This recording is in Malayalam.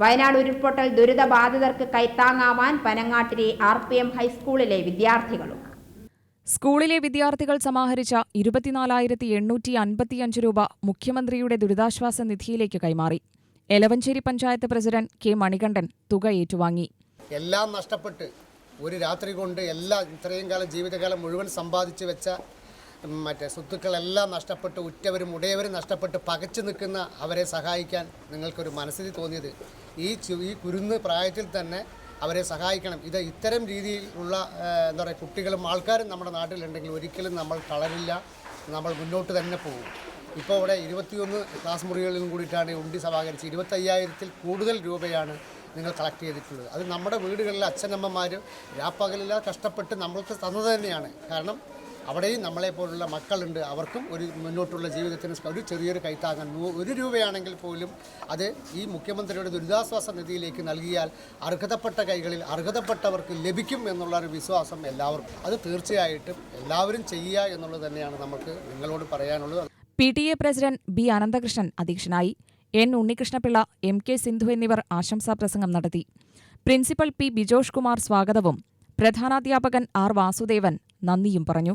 വയനാട് ഉരുൾപൊട്ടൽ ദുരിതബാധിതർക്ക് കൈത്താങ്ങാവാൻ പനങ്ങാട്ടിലെ ആർ പി എം ഹൈസ്കൂളിലെ വിദ്യാർത്ഥികളും. സ്കൂളിലെ വിദ്യാർത്ഥികൾ സമാഹരിച്ച ഇരുപത്തിനാലായിരത്തി എണ്ണൂറ്റി അൻപത്തിയഞ്ച് രൂപ മുഖ്യമന്ത്രിയുടെ ദുരിതാശ്വാസ നിധിയിലേക്ക് കൈമാറി. എലവഞ്ചേരി പഞ്ചായത്ത് പ്രസിഡന്റ് കെ മണികണ്ഠൻ തുക ഏറ്റുവാങ്ങി. എല്ലാം നഷ്ടപ്പെട്ട് ഒരു രാത്രി കൊണ്ട് എല്ലാ ഇത്രയും കാലം ജീവിതകാലം മുഴുവൻ സമ്പാദിച്ചു വെച്ച മറ്റേ സ്വത്തുക്കളെല്ലാം നഷ്ടപ്പെട്ട് ഉറ്റവരും ഉടയവരും നഷ്ടപ്പെട്ട് പകച്ചു നിൽക്കുന്ന അവരെ സഹായിക്കാൻ നിങ്ങൾക്കൊരു മനസ്സിൽ തോന്നിയത് ഈ ഈ കുരുന്ന് പ്രായത്തിൽ തന്നെ അവരെ സഹായിക്കണം. ഇത് ഇത്തരം രീതിയിലുള്ള എന്താ പറയുക കുട്ടികളും ആൾക്കാരും നമ്മുടെ നാട്ടിലുണ്ടെങ്കിൽ ഒരിക്കലും നമ്മൾ തളരില്ല. നമ്മൾ മുന്നോട്ട് തന്നെ പോകും. ഇപ്പോൾ ഇവിടെ ഇരുപത്തിയൊന്ന് ക്ലാസ് മുറികളിലും കൂടിയിട്ടാണ് ഉണ്ടി സമാഹരിച്ച് ഇരുപത്തയ്യായിരത്തിൽ കൂടുതൽ രൂപയാണ് നിങ്ങൾ കളക്ട് ചെയ്തിട്ടുള്ളത്. അത് നമ്മുടെ വീടുകളിലെ അച്ഛനമ്മമാർ രാപ്പകലില്ലാതെ കഷ്ടപ്പെട്ട് നമ്മൾക്ക് തന്നത് തന്നെയാണ്. കാരണം അവിടെയും നമ്മളെപ്പോലുള്ള മക്കളുണ്ട്. അവർക്കും ഒരു മുന്നോട്ടുള്ള ജീവിതത്തിന് ഒരു ചെറിയൊരു കൈത്താങ്ങാൻ ഒരു രൂപയാണെങ്കിൽ പോലും അത് ഈ മുഖ്യമന്ത്രിയുടെ ദുരിതാശ്വാസ നിധിയിലേക്ക് നൽകിയാൽ അർഹതപ്പെട്ട കൈകളിൽ അർഹതപ്പെട്ടവർക്ക് ലഭിക്കും എന്നുള്ള ഒരു വിശ്വാസം എല്ലാവർക്കും. അത് തീർച്ചയായിട്ടും എല്ലാവരും ചെയ്യുക എന്നുള്ളത് തന്നെയാണ് നമുക്ക് നിങ്ങളോട് പറയാനുള്ളത്. P T A president B Ananthakrishnan അധ്യക്ഷനായി. N Unnikrishnapillai M K Sindhu എന്നിവർ ആശംസാ പ്രസംഗം നടത്തി. പ്രിൻസിപ്പൽ പി ബിജോഷ് കുമാർ സ്വാഗതവും. പ്രധാനാധ്യാപകൻ ആർ വാസുദേവൻ നന്ദിയും പറഞ്ഞു.